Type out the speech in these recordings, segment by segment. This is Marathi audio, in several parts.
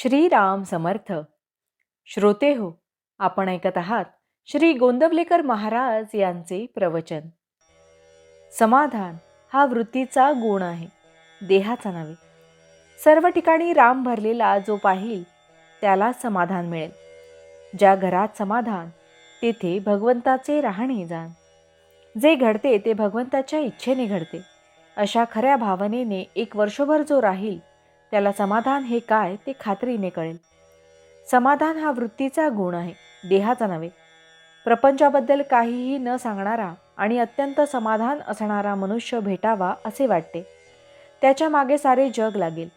श्रीराम समर्थ. श्रोते हो आपण ऐकत आहात श्री गोंदवलेकर महाराज यांचे प्रवचन. समाधान हा वृत्तीचा गुण आहे देहाचा नव्हे. सर्व ठिकाणी राम भरलेला जो पाहिल त्याला समाधान मिळेल. ज्या घरात समाधान तेथे भगवंताचे राहणे जाण. जे घडते ते भगवंताच्या इच्छेने घडते. अशा खऱ्या भावनेने एक वर्षभर जो राहील त्याला समाधान हे काय ते खात्रीने कळेल. समाधान हा वृत्तीचा गुण आहे देहाचा नव्हे. प्रपंचाबद्दल काहीही न सांगणारा आणि अत्यंत समाधान असणारा मनुष्य भेटावा असे वाटते. त्याच्यामागे सारे जग लागेल.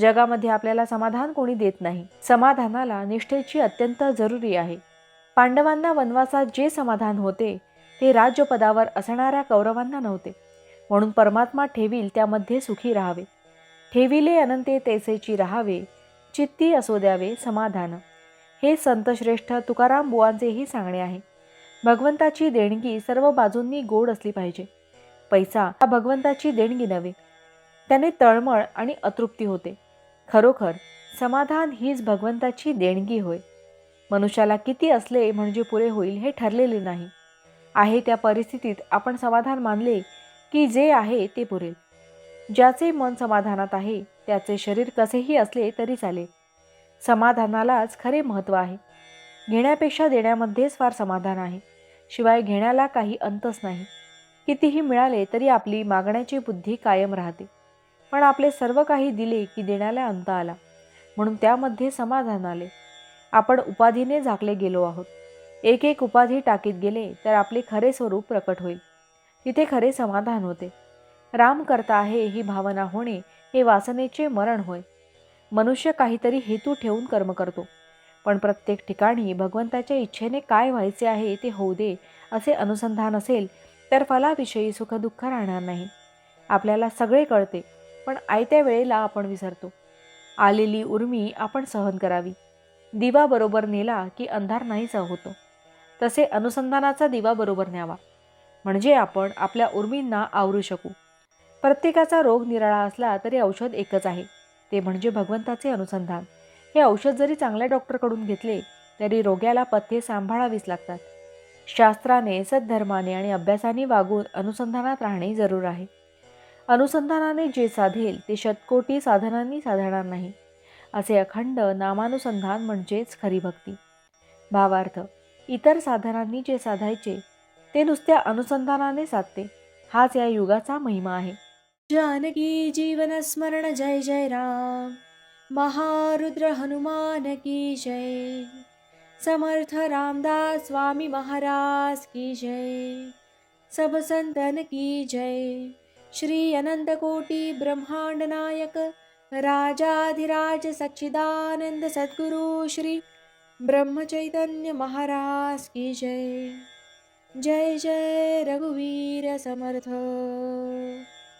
जगामध्ये आपल्याला समाधान कोणी देत नाही. समाधानाला निष्ठेची अत्यंत जरुरी आहे. पांडवांना वनवासात जे समाधान होते ते राज्यपदावर असणाऱ्या कौरवांना नव्हते. म्हणून परमात्मा ठेवील त्यामध्ये सुखी राहावे. ठेविले अनंते तैसेची राहावे चित्ती असो द्यावे समाधान. हे संतश्रेष्ठ तुकाराम बुवांचेही सांगणे आहे. भगवंताची देणगी सर्व बाजूंनी गोड असली पाहिजे. पैसा हा भगवंताची देणगी नव्हे. त्याने तळमळ आणि अतृप्ती होते. खरोखर समाधान हीच भगवंताची देणगी होय. मनुष्याला किती असले म्हणजे पुरे होईल हे ठरलेले नाही. आहे त्या परिस्थितीत आपण समाधान मानले की जे आहे ते पुरेल. ज्याचे मन समाधानात आहे त्याचे शरीर कसेही असले तरी चालेल. समाधानालाच खरे महत्त्व आहे. घेण्यापेक्षा देण्यामध्येच फार समाधान आहे. शिवाय घेण्याला काही अंतच नाही. कितीही मिळाले तरी आपली मागण्याची बुद्धी कायम राहते. पण आपले सर्व काही दिले की देण्याला अंत आला. म्हणून त्यामध्ये समाधान आले. आपण उपाधीने झाकले गेलो आहोत. एक एक उपाधी टाकीत गेले तर आपले खरे स्वरूप प्रकट होईल. तिथे खरे समाधान होते. राम करता आहे ही भावना होणे हे वासनेचे मरण होय. मनुष्य काहीतरी हेतू ठेवून कर्म करतो. पण प्रत्येक ठिकाणी भगवंताच्या इच्छेने काय व्हायचे आहे ते होऊ दे असे अनुसंधान असेल तर फलाविषयी सुखदुःख राहणार नाही. आपल्याला सगळे कळते पण आयत्या वेळेला आपण विसरतो. आलेली उर्मी आपण सहन करावी. दिवा बरोबर नेला की अंधार नाहीसा होतो. तसे अनुसंधानाचा दिवा बरोबर न्यावा. म्हणजे आपण आपल्या उर्मींना आवरू शकू. प्रत्येकाचा रोग निराळा असला तरी औषध एकच आहे. ते म्हणजे भगवंताचे अनुसंधान. हे औषध जरी चांगल्या डॉक्टरकडून घेतले तरी रोग्याला पथ्ये सांभाळावीच लागतात. शास्त्राने सद्धर्माने आणि अभ्यासाने वागून अनुसंधानात राहणे जरूर आहे. अनुसंधानाने जे साधेल ते शतकोटी साधनांनी साधणार नाही. असे अखंड नामानुसंधान म्हणजेच खरी भक्ती. भावार्थ इतर साधनांनी जे साधायचे ते नुसत्या अनुसंधानाने साधते. हाच या युगाचा महिमा आहे. जानकी जीवन स्मरण जय जय राम। महारुद्र हनुमान की जय। समर्थ रामदास स्वामी महाराज की जय। सब संतन की जय। श्री अनंत कोटी ब्रह्मांड नायक राजाधिराज सच्चिदानंद सद्गुरु श्री ब्रह्मचैतन्य महाराज की जय। जय जय रघुवीर समर्थ।